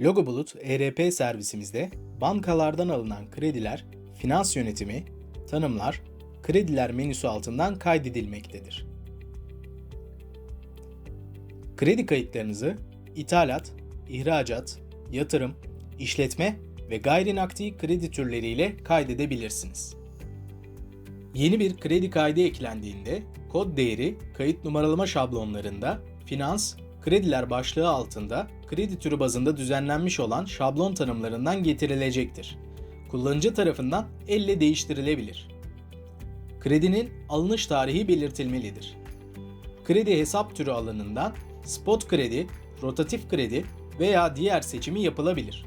Logo Bulut ERP servisimizde bankalardan alınan krediler, finans yönetimi, tanımlar, krediler menüsü altından kaydedilmektedir. Kredi kayıtlarınızı ithalat, ihracat, yatırım, işletme ve gayrinakdi kredi türleriyle kaydedebilirsiniz. Yeni bir kredi kaydı eklendiğinde kod değeri kayıt numaralama şablonlarında finans, krediler başlığı altında kredi türü bazında düzenlenmiş olan şablon tanımlarından getirilecektir. Kullanıcı tarafından elle değiştirilebilir. Kredinin alınış tarihi belirtilmelidir. Kredi hesap türü alanından spot kredi, rotatif kredi veya diğer seçimi yapılabilir.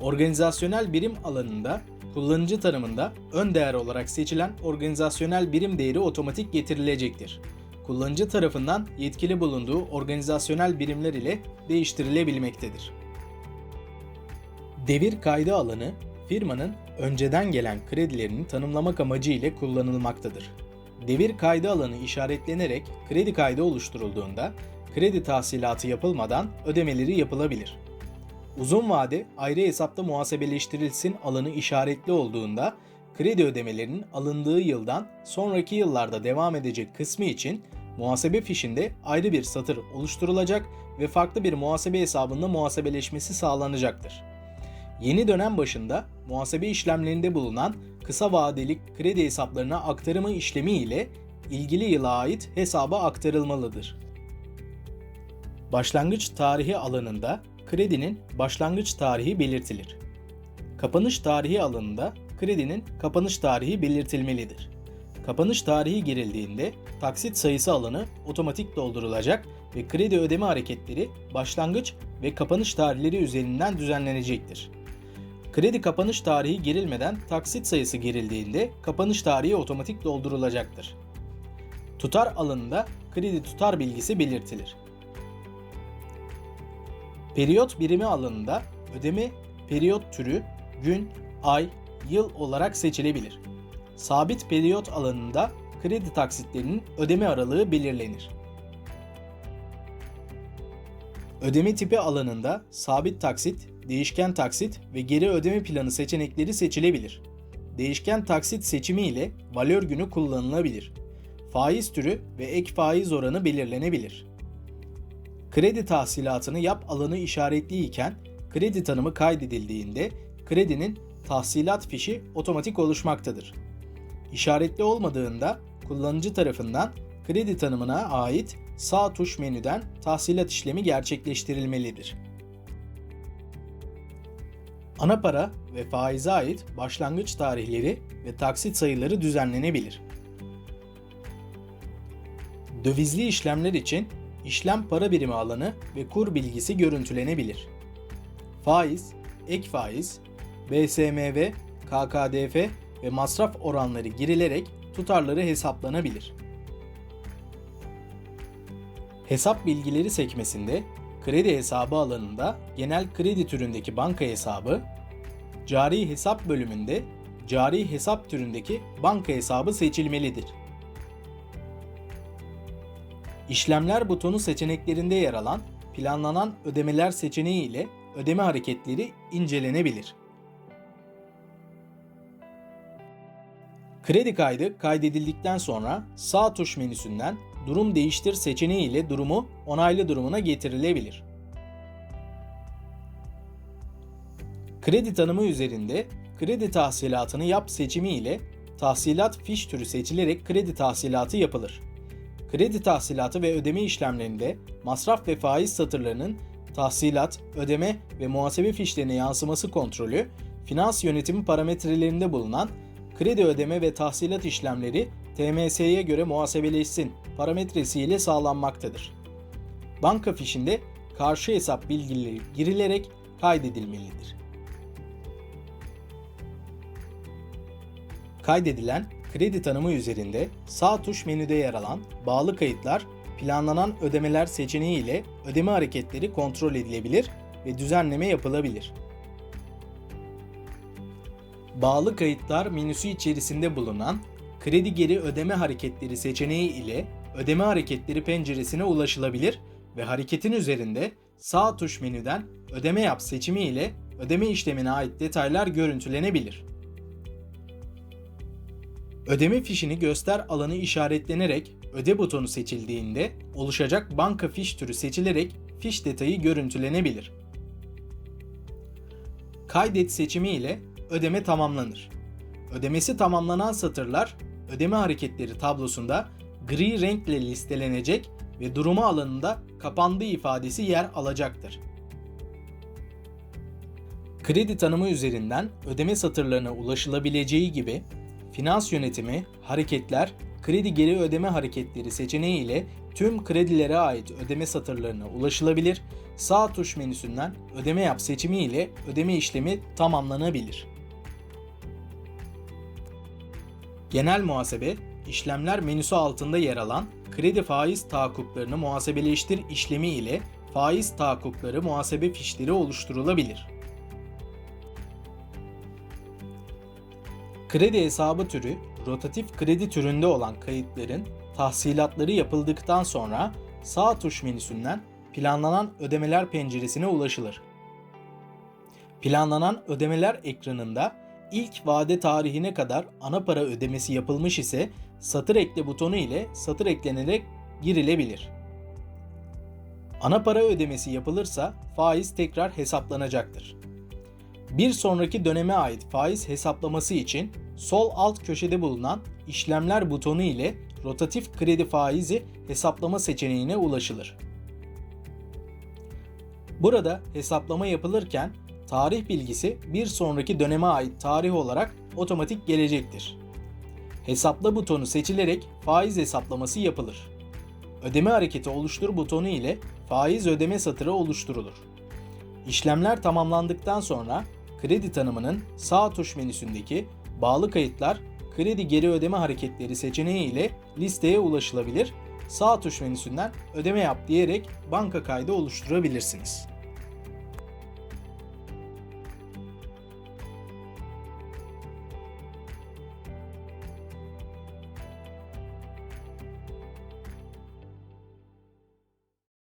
Organizasyonel birim alanında kullanıcı tanımında ön değer olarak seçilen organizasyonel birim değeri otomatik getirilecektir. Kullanıcı tarafından yetkili bulunduğu organizasyonel birimler ile değiştirilebilmektedir. Devir kaydı alanı firmanın önceden gelen kredilerini tanımlamak amacı ile kullanılmaktadır. Devir kaydı alanı işaretlenerek kredi kaydı oluşturulduğunda kredi tahsilatı yapılmadan ödemeleri yapılabilir. Uzun vade ayrı hesapta muhasebeleştirilsin alanı işaretli olduğunda kredi ödemelerinin alındığı yıldan sonraki yıllarda devam edecek kısmı için muhasebe fişinde ayrı bir satır oluşturulacak ve farklı bir muhasebe hesabında muhasebeleşmesi sağlanacaktır. Yeni dönem başında muhasebe işlemlerinde bulunan kısa vadeli kredi hesaplarına aktarımı işlemi ile ilgili yıla ait hesaba aktarılmalıdır. Başlangıç tarihi alanında kredinin başlangıç tarihi belirtilir. Kapanış tarihi alanında kredinin kapanış tarihi belirtilmelidir. Kapanış tarihi girildiğinde taksit sayısı alanı otomatik doldurulacak ve kredi ödeme hareketleri başlangıç ve kapanış tarihleri üzerinden düzenlenecektir. Kredi kapanış tarihi girilmeden taksit sayısı girildiğinde kapanış tarihi otomatik doldurulacaktır. Tutar alanında kredi tutar bilgisi belirtilir. Periyot birimi alanında ödeme periyot türü gün, ay, yıl olarak seçilebilir. Sabit periyot alanında kredi taksitlerinin ödeme aralığı belirlenir. Ödeme tipi alanında sabit taksit, değişken taksit ve geri ödeme planı seçenekleri seçilebilir. Değişken taksit seçimi ile valör günü kullanılabilir. Faiz türü ve ek faiz oranı belirlenebilir. Kredi tahsilatını yap alanı işaretli iken kredi tanımı kaydedildiğinde kredinin tahsilat fişi otomatik oluşmaktadır. İşaretli olmadığında kullanıcı tarafından kredi tanımına ait sağ tuş menüden tahsilat işlemi gerçekleştirilmelidir. Ana para ve faize ait başlangıç tarihleri ve taksit sayıları düzenlenebilir. Dövizli işlemler için işlem para birimi alanı ve kur bilgisi görüntülenebilir. Faiz, ek faiz, BSMV, KKDF ve masraf oranları girilerek tutarları hesaplanabilir. Hesap bilgileri sekmesinde kredi hesabı alanında genel kredi türündeki banka hesabı, cari hesap bölümünde cari hesap türündeki banka hesabı seçilmelidir. İşlemler butonu seçeneklerinde yer alan planlanan ödemeler seçeneği ile ödeme hareketleri incelenebilir. Kredi kaydı kaydedildikten sonra sağ tuş menüsünden durum değiştir seçeneği ile durumu onaylı durumuna getirilebilir. Kredi tanımı üzerinde kredi tahsilatını yap seçimi ile tahsilat fiş türü seçilerek kredi tahsilatı yapılır. Kredi tahsilatı ve ödeme işlemlerinde masraf ve faiz satırlarının tahsilat, ödeme ve muhasebe fişlerine yansıması kontrolü, finans yönetimi parametrelerinde bulunan kredi ödeme ve tahsilat işlemleri TMS'ye göre muhasebeleşsin parametresi ile sağlanmaktadır. Banka fişinde karşı hesap bilgileri girilerek kaydedilmelidir. Kaydedilen kredi tanımı üzerinde sağ tuş menüde yer alan bağlı kayıtlar planlanan ödemeler seçeneği ile ödeme hareketleri kontrol edilebilir ve düzenleme yapılabilir. Bağlı kayıtlar menüsü içerisinde bulunan kredi geri ödeme hareketleri seçeneği ile ödeme hareketleri penceresine ulaşılabilir ve hareketin üzerinde sağ tuş menüden ödeme yap seçimi ile ödeme işlemine ait detaylar görüntülenebilir. Ödeme fişini göster alanı işaretlenerek öde butonu seçildiğinde oluşacak banka fiş türü seçilerek fiş detayı görüntülenebilir. Kaydet seçimi ile ödeme tamamlanır. Ödemesi tamamlanan satırlar ödeme hareketleri tablosunda gri renkle listelenecek ve durumu alanında kapandığı ifadesi yer alacaktır. Kredi tanımı üzerinden ödeme satırlarına ulaşılabileceği gibi finans yönetimi, hareketler, kredi geri ödeme hareketleri seçeneği ile tüm kredilere ait ödeme satırlarına ulaşılabilir, sağ tuş menüsünden ödeme yap seçimi ile ödeme işlemi tamamlanabilir. Genel muhasebe, işlemler menüsü altında yer alan kredi faiz tahakkuklarını muhasebeleştir işlemi ile faiz tahakkukları muhasebe fişleri oluşturulabilir. Kredi hesabı türü, rotatif kredi türünde olan kayıtların tahsilatları yapıldıktan sonra sağ tuş menüsünden planlanan ödemeler penceresine ulaşılır. Planlanan ödemeler ekranında ilk vade tarihine kadar ana para ödemesi yapılmış ise satır ekle butonu ile satır eklenerek girilebilir. Ana para ödemesi yapılırsa faiz tekrar hesaplanacaktır. Bir sonraki döneme ait faiz hesaplaması için sol alt köşede bulunan işlemler butonu ile rotatif kredi faizi hesaplama seçeneğine ulaşılır. Burada hesaplama yapılırken tarih bilgisi bir sonraki döneme ait tarih olarak otomatik gelecektir. Hesapla butonu seçilerek faiz hesaplaması yapılır. Ödeme hareketi oluştur butonu ile faiz ödeme satırı oluşturulur. İşlemler tamamlandıktan sonra kredi tanımının sağ tuş menüsündeki bağlı kayıtlar kredi geri ödeme hareketleri seçeneği ile listeye ulaşılabilir. Sağ tuş menüsünden ödeme yap diyerek banka kaydı oluşturabilirsiniz.